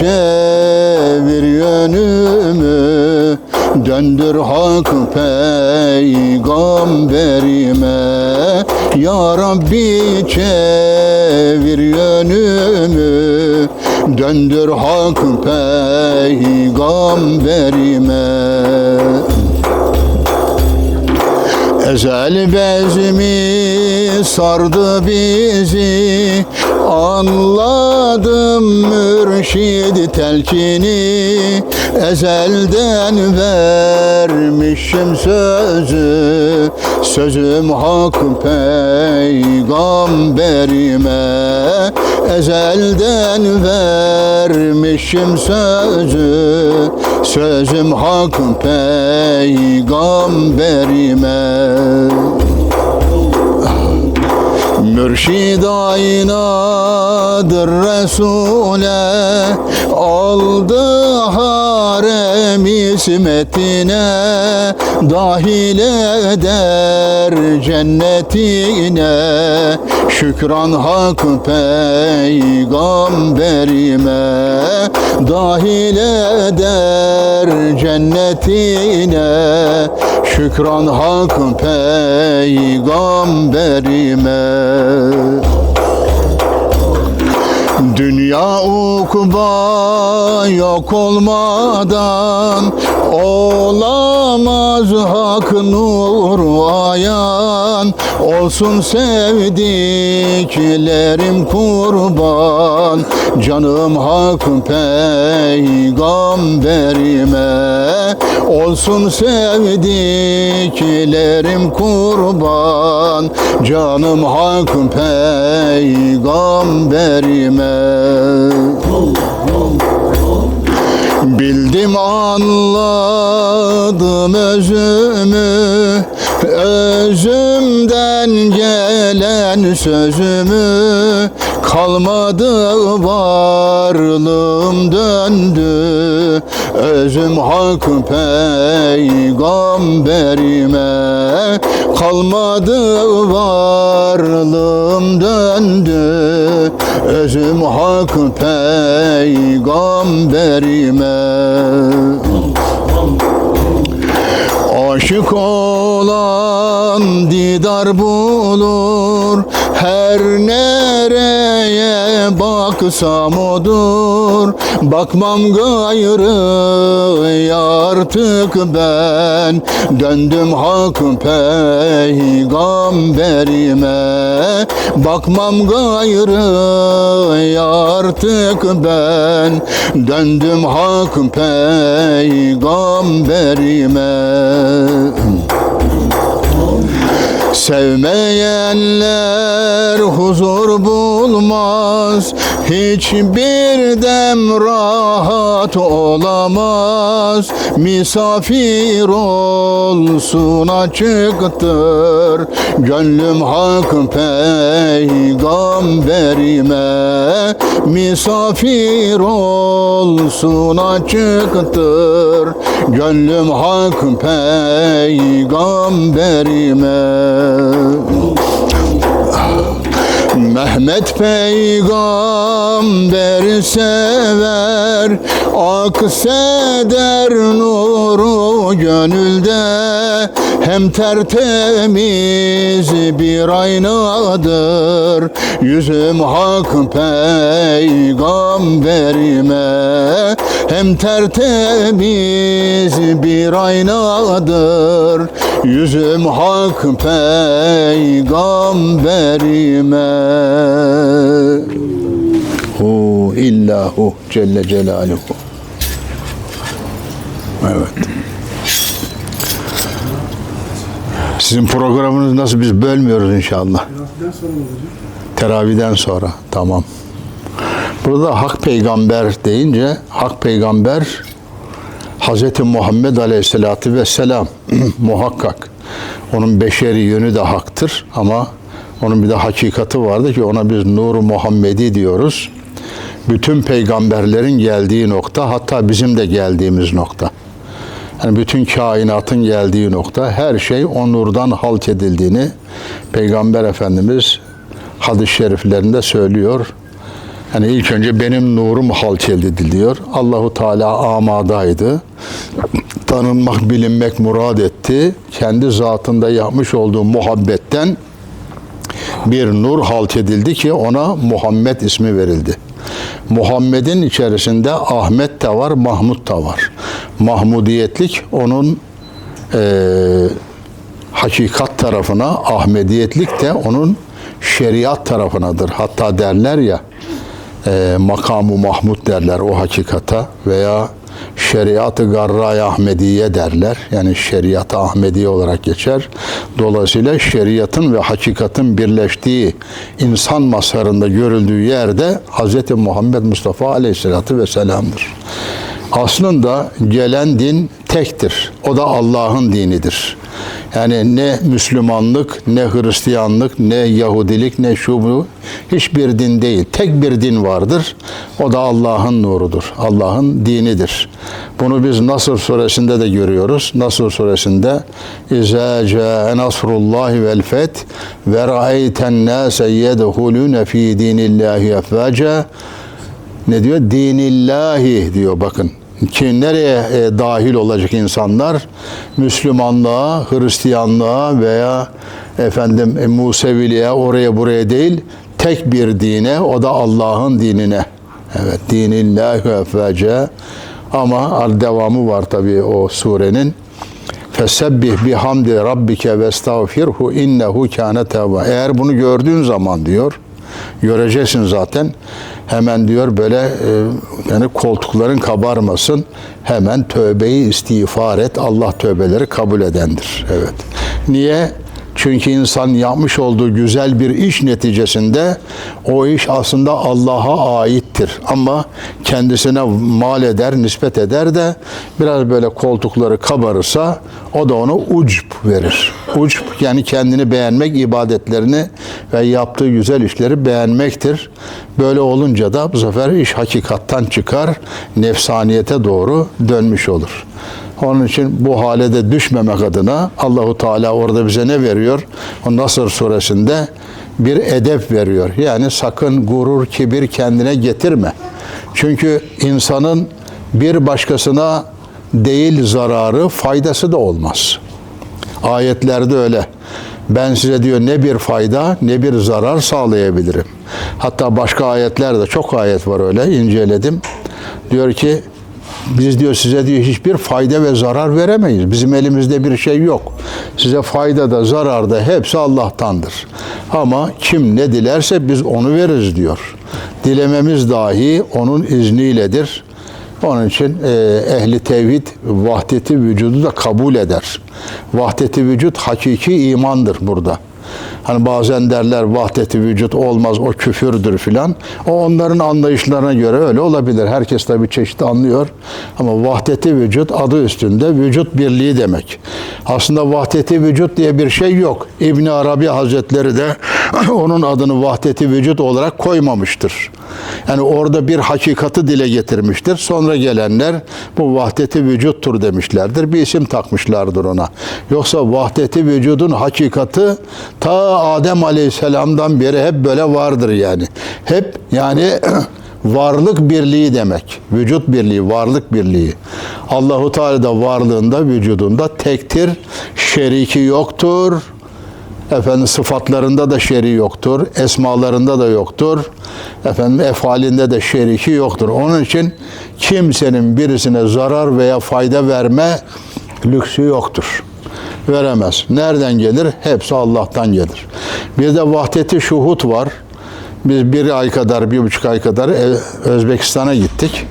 Çevir yönümü Döndür hak peygamberime. Ya Rabbi çevir yönümü Döndür hak peygamberime Ezel bezmi sardı bizi. Anladım mürşid telkini. Ezelden vermişim sözü. Sözüm hak peygamberime. Ezelden vermişim sözü Sözüm hak peygamberime. Mürşid aynadır Resul'e. Aldı harem ismetine. Dahil eder cennetine Şükran hak peygamberime Dahil eder cennetine. Şükran hak peygamberime. Dünya ukba yok olmadan Olamaz hak nuru ayan Olsun sevdiklerim kurban. Canım hak peygamberime. Olsun sevdiklerim kurban. Canım hak peygamberime Bildim anladım özümü? Özümden gelen sözümü Kalmadı varlığım döndü Özüm hak peygamberime. Kalmadı varlığım döndü Özüm hak peygamberime. Aşık olan didar bulur Her nereye baksam odur. Bakmam gayrı artık ben. Döndüm hak peygamberime. Bakmam gayrı artık ben. Döndüm hak peygamberime Sevmeyenler huzur bulmaz Hiçbir dem rahat olamaz. Misafir olsun açıktır Gönlüm hak peygamberime. Misafir olsun açıktır Gönlüm hak peygamberime Allah. Mehmet peygamber sever Akseder nuru gönülde. Hem tertemiz bir aynadır Yüzüm hak peygamberime Hem tertemiz bir aynadır Yüzüm hak peygamberime Hu illahu Celle Celaluhu Evet. Sizin programınız nasıl biz bölmüyoruz inşallah. Teraviden sonra tamam. Burada hak peygamber deyince hak peygamber Hz. Muhammed Aleyhisselatü Vesselam muhakkak onun beşeri yönü de haktır ama onun bir de hakikati vardı ki ona biz Nur-u Muhammedi diyoruz. Bütün peygamberlerin geldiği nokta hatta bizim de geldiğimiz nokta. Yani bütün kainatın geldiği nokta her şey o nurdan halk edildiğini Peygamber Efendimiz hadis-i şeriflerinde söylüyor. Yani ilk önce benim nurum halçeld ediliyor. Allahu Teala amadaydı. Tanınmak, bilinmek murad etti. Kendi zatında yapmış olduğu muhabbetten bir nur halk edildi ki ona Muhammed ismi verildi. Muhammed'in içerisinde Ahmet de var, Mahmud da var. Mahmudiyetlik onun eee, hakikat tarafına, Ahmediyetlik de onun şeriat tarafınadır. Hatta derler ya, e, makamı Mahmud derler o hakikata veya şeriatı Ahmediye derler. Yani şeriat Ahmediye olarak geçer. Dolayısıyla şeriatın ve hakikatin birleştiği insan mazharında görüldüğü yerde Hz. Muhammed Mustafa Aleyhisselatü Vesselam'dır. Aslında gelen din tektir. O da Allah'ın dinidir. Yani ne Müslümanlık, ne Hristiyanlık, ne Yahudilik, ne şu bu hiçbir din değil. Tek bir din vardır. O da Allah'ın nurudur. Allah'ın dinidir. Bunu biz Nasr suresinde de görüyoruz. Nasr suresinde İzâ câe nasrullahi vel feth ve ra'eyten nâse yedhulûne fî dînillâhi efvâca ne diyor? Dinillahi diyor bakın. Ki nereye e, dahil olacak insanlar? Müslümanlığa, Hristiyanlığa veya efendim e, Museviliğe oraya buraya değil tek bir dine o da Allah'ın dinine. Evet dinillahi efvece ama devamı var tabii o surenin. Fesebbih bihamdi rabbike ve estağfirhu innehu kâne. Eğer bunu gördüğün zaman diyor, göreceksin zaten. Hemen diyor böyle e, yani koltukların kabarmasın. Hemen tövbeyi istiğfar et. Allah tövbeleri kabul edendir. Evet. Niye? Çünkü insan yapmış olduğu güzel bir iş neticesinde o iş aslında Allah'a aittir. Ama kendisine mal eder, nispet eder de biraz böyle koltukları kabarırsa o da ona ucb verir. Ucb yani kendini beğenmek, ibadetlerini ve yaptığı güzel işleri beğenmektir. Böyle olunca da bu sefer iş hakikattan çıkar, nefsaniyete doğru dönmüş olur. Onun için bu hale de düşmemek adına Allahu Teala orada bize ne veriyor? O Nasır suresinde bir edep veriyor. Yani sakın gurur, kibir kendine getirme. Çünkü insanın bir başkasına değil zararı, faydası da olmaz. Ayetlerde öyle. Ben size diyor ne bir fayda ne bir zarar sağlayabilirim. Hatta başka ayetlerde çok ayet var öyle inceledim. Diyor ki biz diyor size diyor hiçbir fayda ve zarar veremeyiz. Bizim elimizde bir şey yok. Size fayda da zarar da hepsi Allah'tandır. Ama kim ne dilerse biz onu veririz diyor. Dilememiz dahi onun izniyledir. Onun için e, ehli tevhid vahdeti vücudu da kabul eder. Vahdeti vücut hakiki imandır burada. Hani bazen derler vahdeti vücut olmaz o küfürdür filan. O onların anlayışlarına göre öyle olabilir. Herkes tabi çeşitli anlıyor. Ama vahdeti vücut adı üstünde vücut birliği demek. Aslında vahdeti vücut diye bir şey yok. İbn Arabi Hazretleri de onun adını vahdeti vücut olarak koymamıştır. Yani orada bir hakikati dile getirmiştir. Sonra gelenler bu vahdeti vücuttur demişlerdir. Bir isim takmışlardır ona. Yoksa vahdeti vücudun hakikati ta Adem Aleyhisselam'dan beri hep böyle vardır yani. Hep yani varlık birliği demek. Vücut birliği, varlık birliği. Allahu Teala da varlığında, vücudunda tektir. Şeriki yoktur. Efendim sıfatlarında da şeri yoktur. Esmalarında da yoktur. Efendim efalinde de şeriki yoktur. Onun için kimsenin birisine zarar veya fayda verme lüksü yoktur. Veremez. Nereden gelir? Hepsi Allah'tan gelir. Bir de vahdeti şuhut var. Biz bir ay kadar, bir buçuk ay kadar e, Özbekistan'a gittik.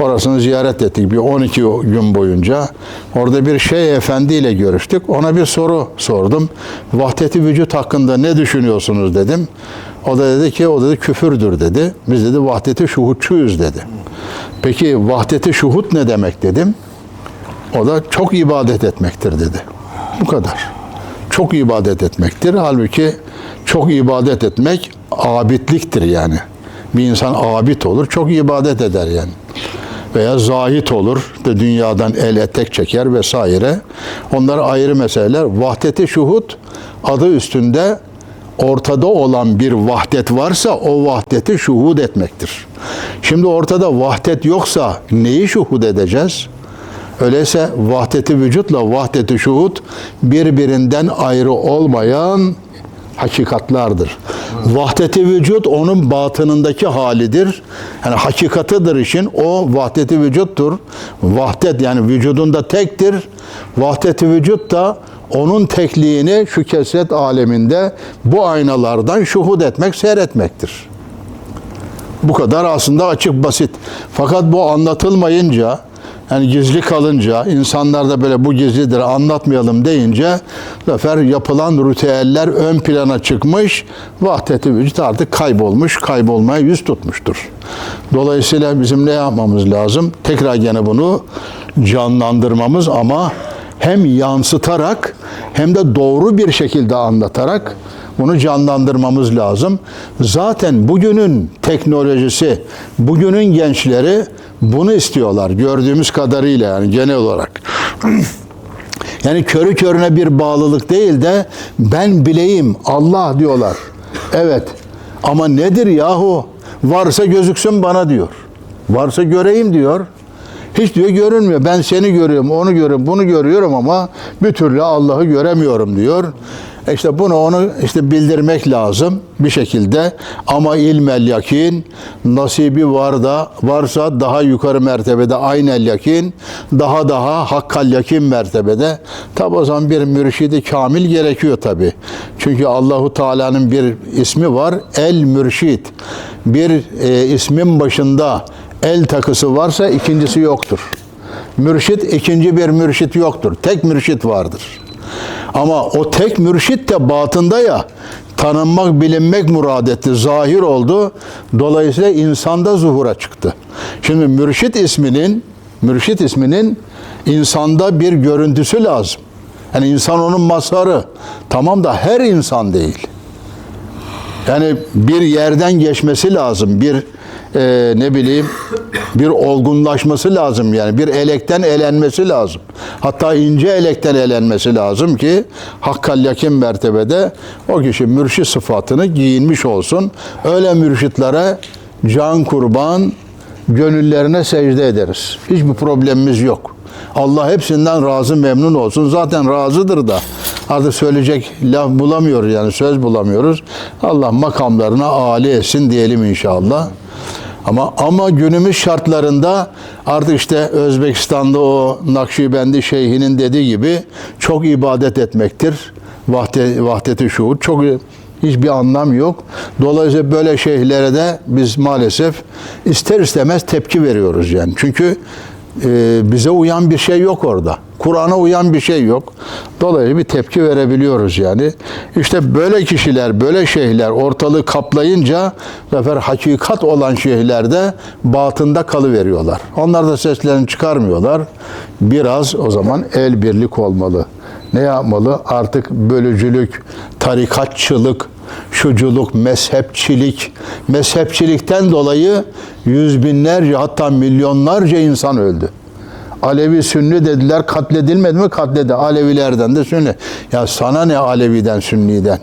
Orasını ziyaret ettik bir 12 gün boyunca. Orada bir şey efendi ile görüştük. Ona bir soru sordum. Vahdeti vücut hakkında ne düşünüyorsunuz dedim. O da dedi ki o dedi küfürdür dedi. Biz dedi vahdeti şuhutçuyuz dedi. Peki vahdeti şuhut ne demek dedim. O da çok ibadet etmektir dedi. Bu kadar. Çok ibadet etmektir. Halbuki çok ibadet etmek abidliktir yani. Bir insan abid olur, çok ibadet eder yani. Veya zahit olur, de dünyadan el etek çeker vesaire. Onlar ayrı meseleler. Vahdeti şuhut adı üstünde ortada olan bir vahdet varsa o vahdeti şuhud etmektir. Şimdi ortada vahdet yoksa neyi şuhud edeceğiz? Öyleyse vahdeti vücutla vahdeti şuhud birbirinden ayrı olmayan hakikatlardır. Vahdeti vücut onun batınındaki halidir. Yani hakikatıdır işin. O vahdeti vücuttur. Vahdet yani vücudunda tektir. Vahdeti vücut da onun tekliğini şu kesret aleminde bu aynalardan şuhud etmek, seyretmektir. Bu kadar aslında açık basit. Fakat bu anlatılmayınca yani gizli kalınca insanlar da böyle bu gizlidir anlatmayalım deyince sefer yapılan ritüeller ön plana çıkmış. Vahdeti vücut artık kaybolmuş, kaybolmaya yüz tutmuştur. Dolayısıyla bizim ne yapmamız lazım? Tekrar gene bunu canlandırmamız ama hem yansıtarak hem de doğru bir şekilde anlatarak bunu canlandırmamız lazım. Zaten bugünün teknolojisi, bugünün gençleri bunu istiyorlar gördüğümüz kadarıyla yani genel olarak. Yani körü körüne bir bağlılık değil de ben bileyim Allah diyorlar. Evet ama nedir yahu? Varsa gözüksün bana diyor. Varsa göreyim diyor. Hiç diyor görünmüyor. Ben seni görüyorum, onu görüyorum, bunu görüyorum ama bir türlü Allah'ı göremiyorum diyor. İşte bunu onu işte bildirmek lazım bir şekilde. Ama ilmel yakin nasibi var da varsa daha yukarı mertebede aynel yakin daha daha hakkal yakin mertebede. Tabi o zaman bir mürşidi kamil gerekiyor tabi. Çünkü Allahu Teala'nın bir ismi var. El mürşid. Bir e, ismin başında el takısı varsa ikincisi yoktur. Mürşit ikinci bir mürşit yoktur. Tek mürşit vardır. Ama o tek mürşit de batında ya tanınmak, bilinmek murad etti, zahir oldu. Dolayısıyla insanda zuhura çıktı. Şimdi mürşit isminin mürşit isminin insanda bir görüntüsü lazım. Yani insan onun mazharı. Tamam da her insan değil. Yani bir yerden geçmesi lazım. Bir e, ne bileyim bir olgunlaşması lazım yani bir elekten elenmesi lazım. Hatta ince elekten elenmesi lazım ki hakkal yakin mertebede o kişi mürşit sıfatını giyinmiş olsun. Öyle mürşitlere can kurban gönüllerine secde ederiz. Hiçbir problemimiz yok. Allah hepsinden razı memnun olsun. Zaten razıdır da artık söyleyecek laf bulamıyoruz yani söz bulamıyoruz. Allah makamlarına âli etsin diyelim inşallah. Ama ama günümüz şartlarında artık işte Özbekistan'da o Nakşibendi şeyhinin dediği gibi çok ibadet etmektir. Vahdet, vahdeti şuur çok hiçbir anlam yok. Dolayısıyla böyle şeyhlere de biz maalesef ister istemez tepki veriyoruz yani. Çünkü e, bize uyan bir şey yok orada. Kur'an'a uyan bir şey yok. Dolayısıyla bir tepki verebiliyoruz yani. İşte böyle kişiler, böyle şeyhler ortalığı kaplayınca sefer hakikat olan şeyhlerde batında kalıveriyorlar. Onlar da seslerini çıkarmıyorlar. Biraz o zaman el birlik olmalı. Ne yapmalı? Artık bölücülük, tarikatçılık, şuculuk, mezhepçilik, mezhepçilikten dolayı yüz binlerce hatta milyonlarca insan öldü. Alevi Sünni dediler katledilmedi mi katledildi. Alevilerden de Sünni. Ya sana ne Alevi'den Sünni'den?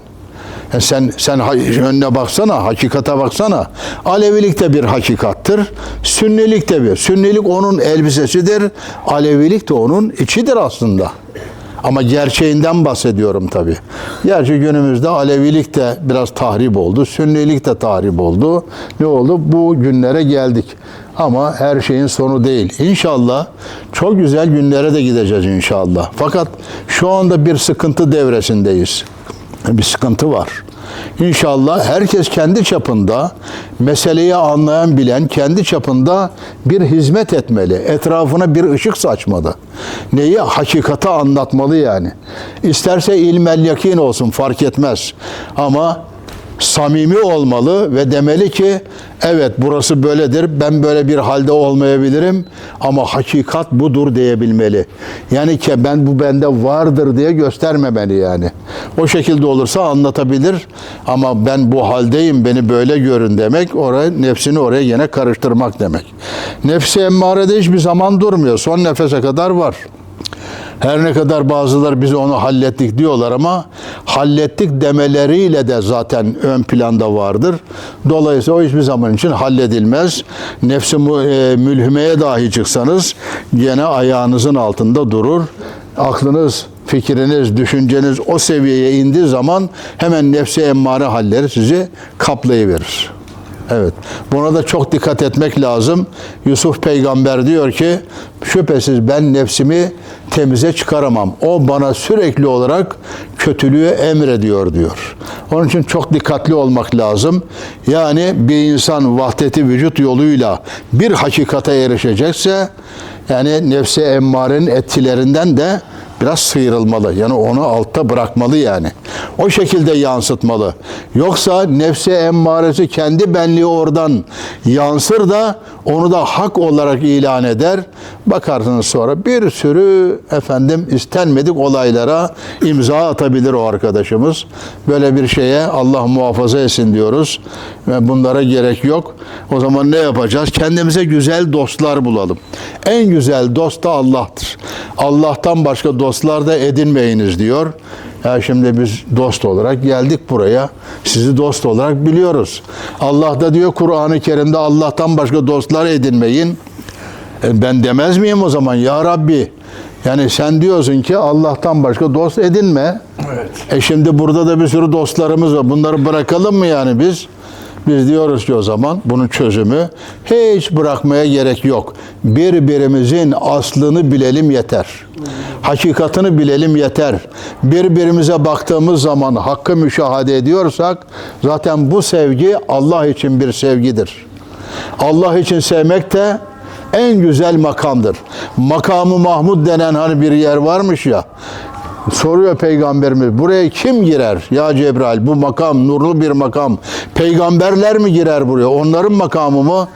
Ya sen sen önüne baksana, hakikate baksana. Alevilik de bir hakikattır. Sünnilik de bir. Sünnilik onun elbisesidir. Alevilik de onun içidir aslında. Ama gerçeğinden bahsediyorum tabi. Gerçi günümüzde Alevilik de biraz tahrip oldu. Sünnilik de tahrip oldu. Ne oldu? Bu günlere geldik. Ama her şeyin sonu değil. İnşallah çok güzel günlere de gideceğiz inşallah. Fakat şu anda bir sıkıntı devresindeyiz. Bir sıkıntı var. İnşallah herkes kendi çapında meseleyi anlayan bilen kendi çapında bir hizmet etmeli. Etrafına bir ışık saçmalı. Neyi? Hakikati anlatmalı yani. İsterse ilmel yakin olsun fark etmez. Ama samimi olmalı ve demeli ki evet burası böyledir ben böyle bir halde olmayabilirim ama hakikat budur diyebilmeli. Yani ki ben bu bende vardır diye göstermemeli yani. O şekilde olursa anlatabilir ama ben bu haldeyim beni böyle görün demek oraya nefsini oraya yine karıştırmak demek. Nefsi emmarede hiçbir zaman durmuyor. Son nefese kadar var. Her ne kadar bazıları biz onu hallettik diyorlar ama hallettik demeleriyle de zaten ön planda vardır. Dolayısıyla o hiçbir zaman için halledilmez. Nefsi e, mülhimeye dahi çıksanız gene ayağınızın altında durur. Aklınız, fikriniz, düşünceniz o seviyeye indiği zaman hemen nefsi emmare halleri sizi kaplayıverir. Evet. Buna da çok dikkat etmek lazım. Yusuf peygamber diyor ki şüphesiz ben nefsimi temize çıkaramam. O bana sürekli olarak kötülüğü emrediyor diyor. Onun için çok dikkatli olmak lazım. Yani bir insan vahdeti vücut yoluyla bir hakikate erişecekse yani nefsi emmarenin etkilerinden de biraz sıyrılmalı. Yani onu altta bırakmalı yani. O şekilde yansıtmalı. Yoksa nefsi emmaresi kendi benliği oradan yansır da onu da hak olarak ilan eder. Bakarsınız sonra bir sürü efendim istenmedik olaylara imza atabilir o arkadaşımız. Böyle bir şeye Allah muhafaza etsin diyoruz. Ve bunlara gerek yok. O zaman ne yapacağız? Kendimize güzel dostlar bulalım. En güzel dost da Allah'tır. Allah'tan başka dostlar da edinmeyiniz diyor. Ya şimdi biz dost olarak geldik buraya. Sizi dost olarak biliyoruz. Allah da diyor Kur'an-ı Kerim'de Allah'tan başka dostlar edinmeyin. E ben demez miyim o zaman ya Rabbi? Yani sen diyorsun ki Allah'tan başka dost edinme. Evet. E şimdi burada da bir sürü dostlarımız var. Bunları bırakalım mı yani biz? Biz diyoruz ki o zaman bunun çözümü hiç bırakmaya gerek yok. Birbirimizin aslını bilelim yeter. Hakikatını bilelim yeter. Birbirimize baktığımız zaman hakkı müşahede ediyorsak zaten bu sevgi Allah için bir sevgidir. Allah için sevmek de en güzel makamdır. Makamı Mahmud denen hani bir yer varmış ya. Soruyor peygamberimiz buraya kim girer? Ya Cebrail bu makam nurlu bir makam. Peygamberler mi girer buraya? Onların makamı mı?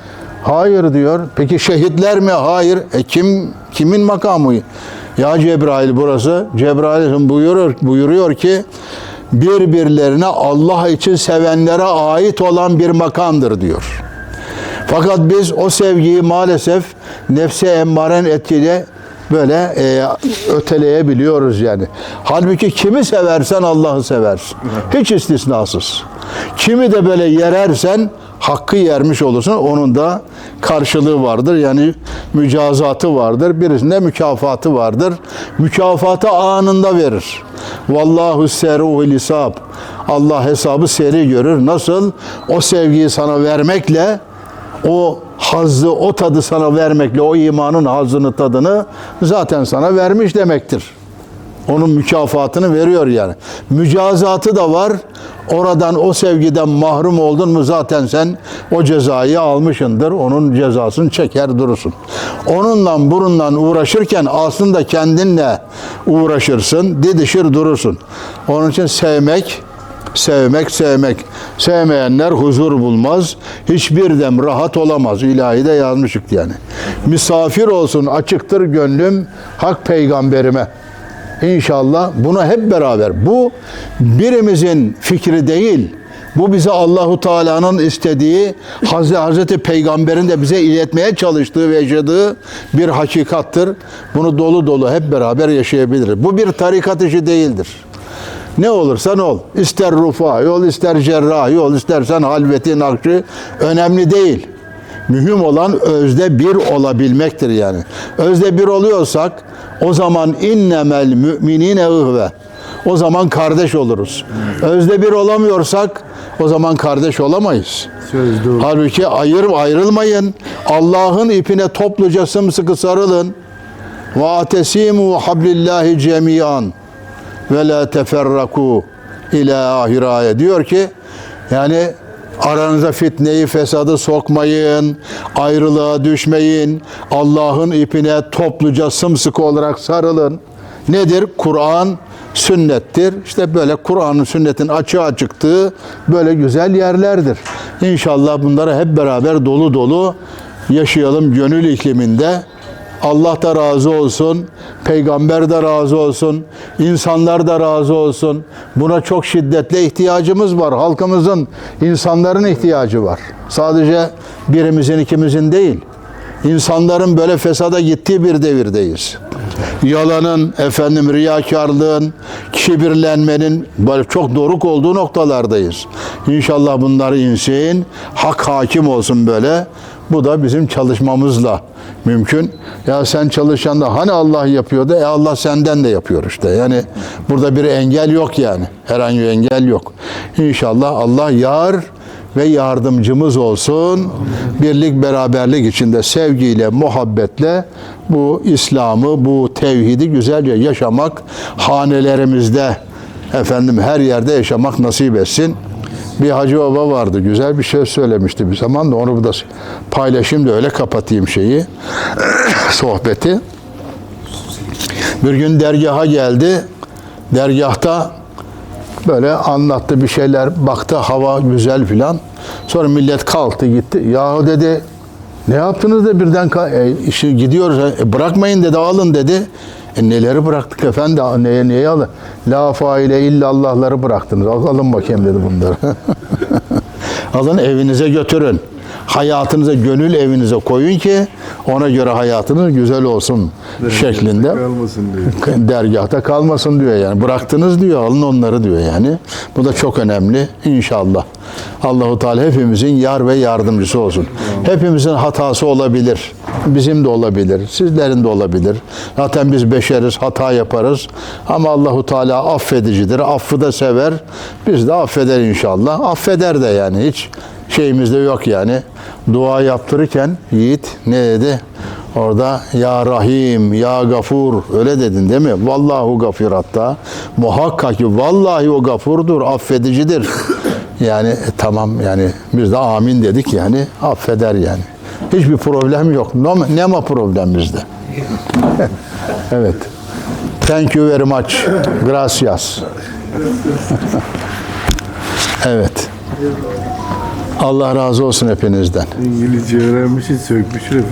Hayır diyor. Peki şehitler mi? Hayır. E kim kimin makamı? Ya Cebrail burası. Cebrail buyuruyor, buyuruyor ki birbirlerine Allah için sevenlere ait olan bir makamdır diyor. Fakat biz o sevgiyi maalesef nefse emmaren etkili böyle e, öteleyebiliyoruz yani. Halbuki kimi seversen Allah'ı seversin. Hiç istisnasız. Kimi de böyle yerersen hakkı yermiş olursun. Onun da karşılığı vardır. Yani mücazatı vardır. Birisinde mükafatı vardır. Mükafatı anında verir. Vallahu seruhul hisab. Allah hesabı seri görür. Nasıl? O sevgiyi sana vermekle o hazzı, o tadı sana vermekle o imanın hazzını, tadını zaten sana vermiş demektir. Onun mükafatını veriyor yani. Mücazatı da var. Oradan o sevgiden mahrum oldun mu zaten sen o cezayı almışındır. Onun cezasını çeker durursun. Onunla burunla uğraşırken aslında kendinle uğraşırsın, didişir durursun. Onun için sevmek, Sevmek, sevmek. Sevmeyenler huzur bulmaz. Hiçbir dem rahat olamaz. İlahide yazmışık yani. Misafir olsun açıktır gönlüm hak peygamberime. İnşallah bunu hep beraber. Bu birimizin fikri değil. Bu bize Allahu Teala'nın istediği Hazreti Peygamber'in de bize iletmeye çalıştığı ve yaşadığı bir hakikattır. Bunu dolu dolu hep beraber yaşayabiliriz. Bu bir tarikat işi değildir. Ne olursan ol. İster rufa yol, ister cerrah yol, istersen halveti nakşi önemli değil. Mühim olan özde bir olabilmektir yani. Özde bir oluyorsak o zaman innemel müminine ihve. O zaman kardeş oluruz. Özde bir olamıyorsak o zaman kardeş olamayız. Söz doğru. Halbuki ayır ayrılmayın. Allah'ın ipine topluca sımsıkı sarılın. Ve atesimu hablillahi cemiyan ve la teferraku ila ahiraya diyor ki yani aranıza fitneyi fesadı sokmayın ayrılığa düşmeyin Allah'ın ipine topluca sımsıkı olarak sarılın. Nedir? Kur'an sünnettir. İşte böyle Kur'an'ın sünnetin açığa çıktığı böyle güzel yerlerdir. İnşallah bunları hep beraber dolu dolu yaşayalım gönül ikliminde Allah da razı olsun, peygamber de razı olsun, insanlar da razı olsun. Buna çok şiddetle ihtiyacımız var. Halkımızın, insanların ihtiyacı var. Sadece birimizin, ikimizin değil. İnsanların böyle fesada gittiği bir devirdeyiz. yalanın, efendim riyakarlığın, kibirlenmenin böyle çok doruk olduğu noktalardayız. İnşallah bunları insin, hak hakim olsun böyle. Bu da bizim çalışmamızla mümkün. Ya sen çalışan da hani Allah yapıyordu, e Allah senden de yapıyor işte. Yani burada bir engel yok yani. Herhangi bir engel yok. İnşallah Allah yar ve yardımcımız olsun. Birlik beraberlik içinde sevgiyle, muhabbetle bu İslam'ı, bu tevhidi güzelce yaşamak, hanelerimizde efendim her yerde yaşamak nasip etsin. Bir hacı baba vardı. Güzel bir şey söylemişti bir zaman da onu burada paylaşayım da öyle kapatayım şeyi. sohbeti. Bir gün dergaha geldi. Dergahta böyle anlattı bir şeyler. Baktı hava güzel filan. Sonra millet kalktı gitti. Yahu dedi ne yaptınız da birden e, işi gidiyoruz. E, bırakmayın dedi alın dedi. E, neleri bıraktık efendi? Neye, neye alın? La faile illallahları bıraktınız. Al, alın bakayım dedi bunları. alın evinize götürün. Hayatınıza, gönül evinize koyun ki ona göre hayatınız güzel olsun şeklinde Kalmasın diyor. dergahta kalmasın diyor yani. Bıraktınız diyor, alın onları diyor yani. Bu da çok önemli inşallah. Allahu Teala hepimizin yar ve yardımcısı olsun. Hepimizin hatası olabilir. Bizim de olabilir. Sizlerin de olabilir. Zaten biz beşeriz, hata yaparız. Ama Allahu Teala affedicidir. Affı da sever. Biz de affeder inşallah. Affeder de yani hiç şeyimiz de yok yani. Dua yaptırırken Yiğit ne dedi? Orada ya Rahim, ya Gafur öyle dedin değil mi? Vallahu gafir hatta. Muhakkak ki vallahi o gafurdur, affedicidir. Yani tamam yani biz de amin dedik yani affeder yani. Hiçbir problem yok. No, ne ma problem bizde? evet. Thank you very much. Gracias. evet. Allah razı olsun hepinizden. İngilizce öğrenmişsin, sökmüşsün efendim.